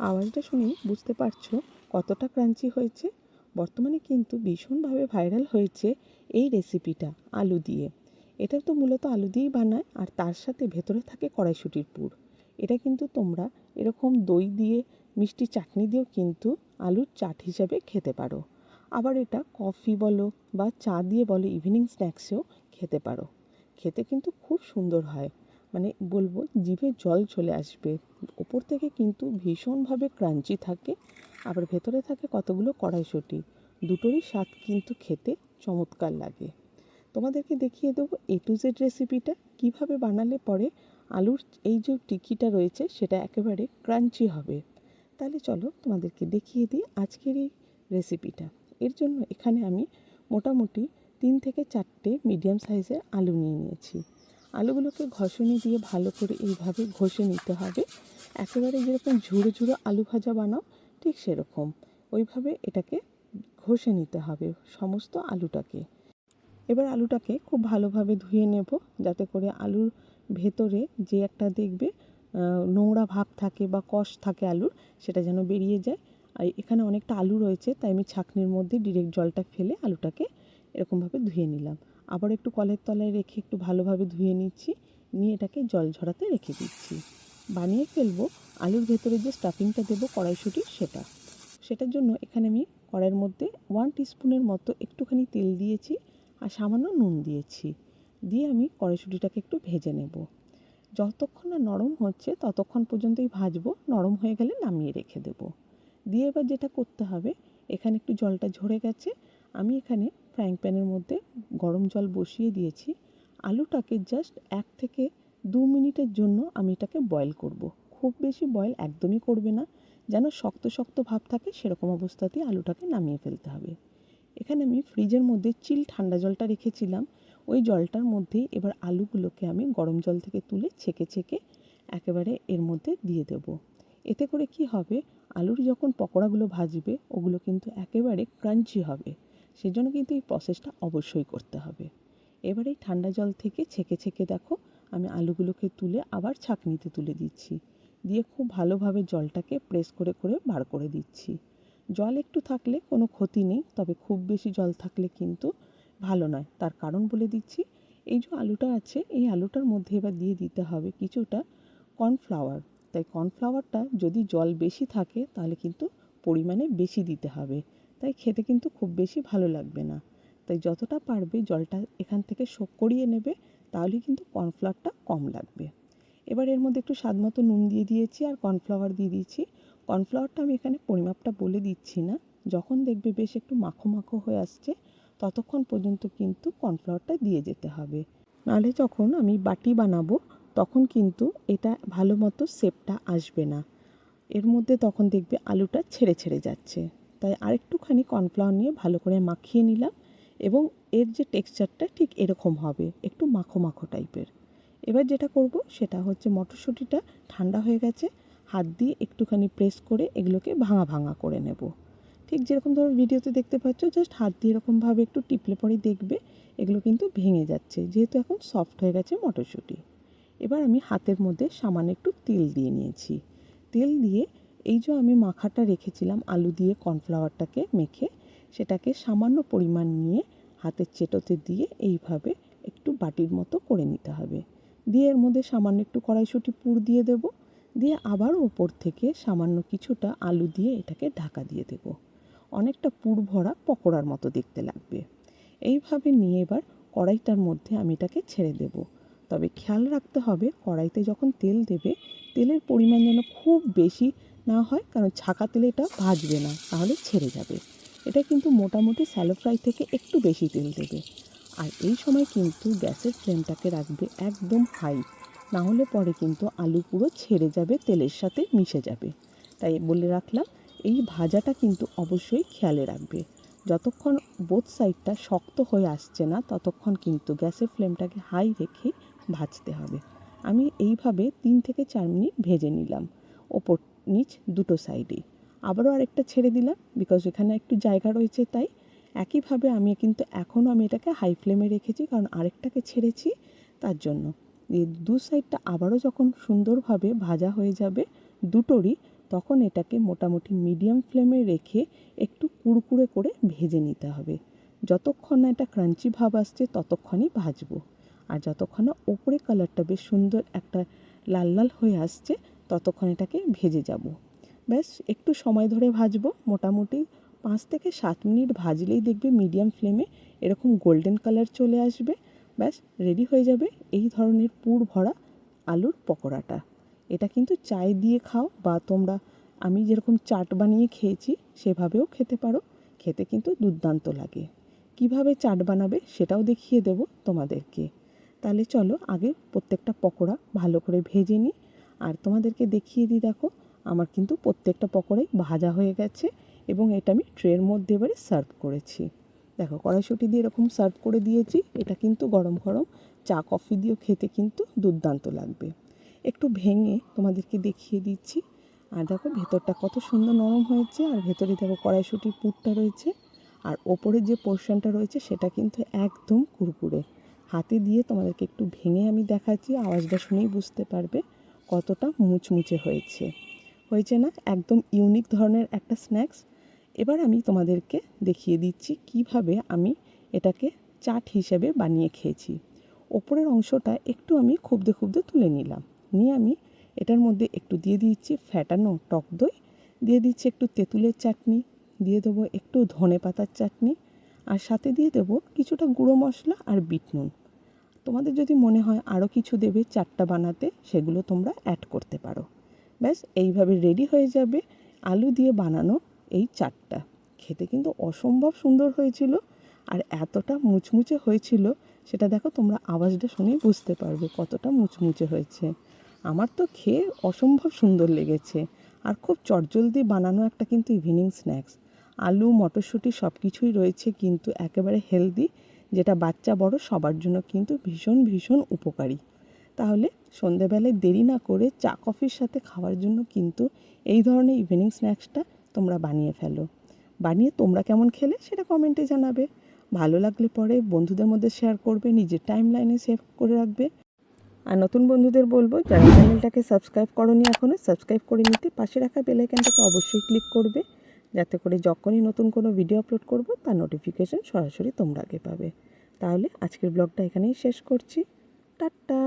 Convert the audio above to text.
আওয়াজটা শুনেই বুঝতে পারছ কতটা ক্রাঞ্চি হয়েছে। বর্তমানে কিন্তু ভীষণভাবে ভাইরাল হয়েছে এই রেসিপিটা, আলু দিয়ে। এটা তো মূলত আলু দিয়েই বানায় আর তার সাথে ভেতরে থাকে কড়াইশুটির পুর। এটা কিন্তু তোমরা এরকম দই দিয়ে, মিষ্টি চাটনি দিয়েও কিন্তু আলুর চাট হিসাবে খেতে পারো। আবার এটা কফি বলো বা চা দিয়ে বলো ইভিনিং স্ন্যাক্সেও খেতে পারো। খেতে কিন্তু খুব সুন্দর হয়। মানে বলব জিভে জল চলে আসবে। ওপর থেকে কিন্তু ভীষণভাবে ক্রাঞ্চি থাকে, আবার ভেতরে থাকে কতগুলো কড়াইশুঁটি। দুটোরই স্বাদ কিন্তু খেতে চমৎকার লাগে। তোমাদেরকে দেখিয়ে দেবো এ টু জেড রেসিপিটা কীভাবে বানালে পরে আলুর এই যে টিকিটা রয়েছে, সেটা একেবারে ক্রাঞ্চি হবে। তাহলে চলো তোমাদেরকে দেখিয়ে দিই আজকের এই রেসিপিটা এর জন্য এখানে আমি মোটামুটি তিন থেকে চারটে মিডিয়াম সাইজের আলু নিয়ে নিয়েছি। আলুগুলোকে ঘষণি দিয়ে ভালো করে এইভাবে ঘষে নিতে হবে। একেবারে যেরকম ঝুড়ো ঝুড়ো আলু ভাজা বানাও, ঠিক সেরকম। ওইভাবে এটাকে ঘষে নিতে হবে সমস্ত আলুটাকে। এবার আলুটাকে খুব ভালোভাবে ধুয়ে নেব, যাতে করে আলুর ভেতরে যে একটা দেখবে নোংরা ভাব থাকে বা কষ থাকে আলুর, সেটা যেন বেরিয়ে যায়। আর এখানে অনেকটা আলু রয়েছে, তাই আমি ছাঁকনির মধ্যে ডিরেক্ট জলটা ফেলে আলুটাকে এরকমভাবে ধুয়ে নিলাম। আবার একটু কলের তলায় রেখে একটু ভালোভাবে ধুয়ে নিচ্ছি। নিয়ে এটাকে জল ঝরাতে রেখে দিচ্ছি। বানিয়ে ফেলব। আলুর ভেতরে যে স্টাফিংটা দেবো কড়াইশুঁটির সেটা। সেটার জন্য এখানে আমি কড়াইয়ের মধ্যে ওয়ান টিস্পুনের মতো একটুখানি তেল দিয়েছি আর সামান্য নুন দিয়েছি। দিয়ে আমি কড়াইশুঁটিটাকে একটু ভেজে নেব। যতক্ষণ না নরম হচ্ছে ততক্ষণ পর্যন্তই ভাজবো। নরম হয়ে গেলে নামিয়ে রেখে দেবো। দিয়ে এবার যেটা করতে হবে, এখানে একটু জলটা ঝরে গেছে। আমি এখানে ফ্রাইং প্যানের মধ্যে গরম জল বসিয়ে দিয়েছি। আলুটাকে জাস্ট এক থেকে দু মিনিটের জন্য আমি এটাকে বয়েল করব। খুব বেশি বয়েল একদমই করবে না। যেন শক্ত শক্ত ভাব থাকে সেরকম অবস্থাতেই আলুটাকে নামিয়ে ফেলতে হবে। এখানে আমি ফ্রিজের মধ্যে চিল ঠান্ডা জলটা রেখেছিলাম। ওই জলটার মধ্যেই এবার আলুগুলোকে আমি গরম জল থেকে তুলে ছেঁকে ছেঁকে একেবারে এর মধ্যে দিয়ে দেব। এতে করে কি হবে? আলুর যখন পকোড়াগুলো ভাজবে, ওগুলো কিন্তু একেবারে ক্রাঞ্চি হবে। সেজন্য কিন্তু এই প্রসেসটা অবশ্যই করতে হবে। এবার এই ঠান্ডা জল থেকে ছেঁকে ছেঁকে দেখো, আমি আলুগুলোকে তুলে আবার ছাঁকনিতে তুলে দিচ্ছি। দিয়ে খুব ভালোভাবে জলটাকে প্রেস করে করে বার করে দিচ্ছি। জল একটু থাকলে কোনো ক্ষতি নেই, তবে খুব বেশি জল থাকলে কিন্তু ভালো নয়। তার কারণ বলে দিচ্ছি, এই যে আলুটা আছে, এই আলুটার মধ্যে এবার দিয়ে দিতে হবে কিছুটা কর্নফ্লাওয়ার তাই কর্নফ্লাওয়ারটা যদি জল বেশি থাকে, তাহলে কিন্তু পরিমাণে বেশি দিতে হবে। তাই খেতে কিন্তু খুব বেশি ভালো লাগবে না। তাই যতটা পারবে জলটা এখান থেকে শোক করিয়ে নেবে, তাহলে কিন্তু কর্নফ্লাওয়ারটা কম লাগবে। এবার এর মধ্যে একটু স্বাদ মতো নুন দিয়ে দিয়েছি আর কর্নফ্লাওয়ার দিয়ে দিয়েছি। কর্নফ্লাওয়ারটা আমি এখানে পরিমাপটা বলে দিচ্ছি না। যখন দেখবে বেশ একটু মাখো মাখো হয়ে আসছে, ততক্ষণ পর্যন্ত কিন্তু কর্নফ্লাওয়ারটা দিয়ে যেতে হবে। নাহলে যখন আমি বাটি বানাবো, তখন কিন্তু এটা ভালো মতো শেপটা আসবে না। এর মধ্যে তখন দেখবে আলুটা ছেড়ে ছেড়ে যাচ্ছে। তাই আরেকটুখানি কর্নফ্লাওয়ার নিয়ে ভালো করে মাখিয়ে নিলাম এবং এর যে টেক্সচারটা ঠিক এরকম হবে, একটু মাখো মাখো টাইপের এবার যেটা করব সেটা হচ্ছে মটরশুঁটিটা ঠান্ডা হয়ে গেছে, হাত দিয়ে একটুখানি প্রেস করে এগুলোকে ভাঙা ভাঙা করে নেব। ঠিক যেরকম ধরো ভিডিওতে দেখতে পাচ্ছ জাস্ট হাত দিয়ে এরকমভাবে একটু টিপলে পরে দেখবে এগুলো কিন্তু ভেঙে যাচ্ছে, যেহেতু এখন সফট হয়ে গেছে মটরশুঁটি। এবার আমি হাতের মধ্যে সামান্য একটু তেল দিয়ে নিয়েছি। তেল দিয়ে এই যে আমি মাখাটা রেখেছিলাম, আলু দিয়ে কর্নফ্লাওয়ারটাকে মেখে, সেটাকে সামান্য পরিমাণ নিয়ে হাতের চেটোতে দিয়ে এইভাবে একটু বাটির মতো করে নিতে হবে। দিয়ে এর মধ্যে সামান্য একটু কড়াইশুঁটি পুর দিয়ে দেব। দিয়ে আবার ওপর থেকে সামান্য কিছুটা আলু দিয়ে এটাকে ঢাকা দিয়ে দেব। অনেকটা পুর ভরা পকোড়ার মতো দেখতে লাগবে। এইভাবে নিয়ে এবার কড়াইটার মধ্যে আমি এটাকে ছেড়ে দেব। তবে খেয়াল রাখতে হবে, কড়াইতে যখন তেল দেবে, তেলের পরিমাণ যেন খুব বেশি না হয়, কারণ ছাকা তেলে এটা ভাজবে না, তাহলে ছেড়ে যাবে। এটা কিন্তু মোটামুটি স্যালো ফ্রাই থেকে একটু বেশি তেল দেবে। আর এই সময় কিন্তু গ্যাসের ফ্লেমটাকে রাখবে একদম হাই না হলে পরে কিন্তু আলু পুরো ছেড়ে যাবে, তেলের সাথে মিশে যাবে। তাই বলে রাখলাম, এই ভাজাটা কিন্তু অবশ্যই খেয়ালে রাখবে। যতক্ষণ বোথ সাইডটা শক্ত হয়ে আসছে না, ততক্ষণ কিন্তু গ্যাসের ফ্লেমটাকে হাই রেখে ভাজতে হবে। আমি এইভাবে তিন থেকে চার মিনিট ভেজে নিলাম। ওপর নিচ দুটো সাইডেই আবারও আরেকটা ছেড়ে দিলাম বিকজ এখানে একটু জায়গা রয়েছে তাই। একইভাবে আমি কিন্তু এখনও আমি এটাকে হাই ফ্লেমে রেখেছি কারণ আরেকটাকে ছেড়েছি তার জন্য। দিয়ে দু সাইডটা আবারও যখন সুন্দরভাবে ভাজা হয়ে যাবে দুটোরই, তখন এটাকে মোটামুটি মিডিয়াম ফ্লেমে রেখে একটু কুড়কুড়ে করে ভেজে নিতে হবে। যতক্ষণ না এটা ক্রাঞ্চি ভাব আসছে ততক্ষণই ভাজবো। আর যতক্ষণ না ওপরে কালারটা বেশ সুন্দর একটা লাল লাল হয়ে আসছে ততক্ষণ এটাকে ভেজে যাব। ব্যাস, একটু সময় ধরে ভাজবো। মোটামুটি পাঁচ থেকে সাত মিনিট ভাজলেই দেখবে মিডিয়াম ফ্লেমে এরকম গোল্ডেন কালার চলে আসবে। ব্যাস রেডি হয়ে যাবে এই ধরনের পুর ভরা আলুর পকোড়াটা। এটা কিন্তু চায় দিয়ে খাও বা তোমরা, আমি যেরকম চাট বানিয়ে খেয়েছি সেভাবেও খেতে পারো। খেতে কিন্তু দুর্দান্ত লাগে। কীভাবে চাট বানাবে সেটাও দেখিয়ে দেব তোমাদেরকে। তাহলে চলো আগে প্রত্যেকটা পকোড়া ভালো করে ভেজে নিই। আর তোমাদেরকে দেখিয়ে দিই, দেখো, আমার কিন্তু প্রত্যেকটা পকোড়াই ভাজা হয়ে গেছে এবং এটা আমি ট্রের মধ্যে এবারে সার্ভ করেছি। দেখো, কড়াইশুঁটি দিয়ে এরকম সার্ভ করে দিয়েছি, এটা কিন্তু গরম গরম চা, কফি দিয়েও খেতে কিন্তু দুর্দান্ত লাগবে। একটু ভেঙে তোমাদেরকে দেখিয়ে দিচ্ছি। আর দেখো, ভেতরটা কত সুন্দর নরম হয়েছে, আর ভেতরে দেখো কড়াইশুঁটির পুরটা রয়েছে, আর ওপরের যে পোর্শনটা রয়েছে সেটা কিন্তু একদম কুরকুরে। হাতে দিয়ে তোমাদেরকে একটু ভেঙে আমি দেখাচ্ছি, আওয়াজটা শুনেই বুঝতে পারবে। কতটা মুচমুচে হয়েছে। হয়েছে না? একদম ইউনিক ধরনের একটা স্ন্যাক্স এবার আমি তোমাদেরকে দেখিয়ে দিচ্ছি কীভাবে আমি এটাকে চাট হিসেবে বানিয়ে খেয়েছি। ওপরের অংশটা একটু আমি খুবদে খুবদে তুলে নিলাম। নিয়ে আমি এটার মধ্যে একটু দিয়ে দিচ্ছি ফ্যাটানো টক দই। দিয়ে দিচ্ছি একটু তেঁতুলের চাটনি। দিয়ে দেবো একটু ধনে পাতার চাটনি। আর সাথে দিয়ে দেবো কিছুটা গুঁড়ো মশলা আর বিট নুন। তোমাদের যদি মনে হয় আরও কিছু দেবে চারটা বানাতে, সেগুলো তোমরা অ্যাড করতে পারো। ব্যাস, এইভাবে রেডি হয়ে যাবে আলু দিয়ে বানানো এই চাটটা খেতে কিন্তু অসম্ভব সুন্দর হয়েছিল আর এতটা মুচমুচে হয়েছিল, সেটা দেখো তোমরা আওয়াজটা শুনেই বুঝতে পারবে কতটা মুচমুচে হয়েছে। আমার তো খেয়ে অসম্ভব সুন্দর লেগেছে আর খুব চটজলদি বানানো একটা কিন্তু ইভিনিং স্ন্যাক্স আলু, মটরশুঁটি সব কিছুই রয়েছে কিন্তু একেবারে হেলদি যেটা বাচ্চা বড় সবার জন্য কিন্তু ভীষণ ভীষণ উপকারী। তাহলে সন্ধেবেলায় দেরি না করে চা, কফির সাথে খাওয়ার জন্য কিন্তু এই ধরনের ইভিনিং স্ন্যাক্সটা তোমরা বানিয়ে ফেলো। বানিয়ে তোমরা কেমন খেলে সেটা কমেন্টে জানাবে। ভালো লাগলে পরে বন্ধুদের মধ্যে শেয়ার করবে, নিজের টাইম লাইনে সেভ করে রাখবে। আর নতুন বন্ধুদের বলব, যারা চ্যানেলটাকে সাবস্ক্রাইব করনি এখনও সাবস্ক্রাইব করে নিতে পাশে রাখা বেলাইকানটাকে অবশ্যই ক্লিক করবে। যাতে করে যখনই নতুন কোনো ভিডিও আপলোড করব, তার নোটিফিকেশান সরাসরি তোমরা আগে পাবে। তাহলে আজকের ব্লগটা এখানেই শেষ করছি। টাটা!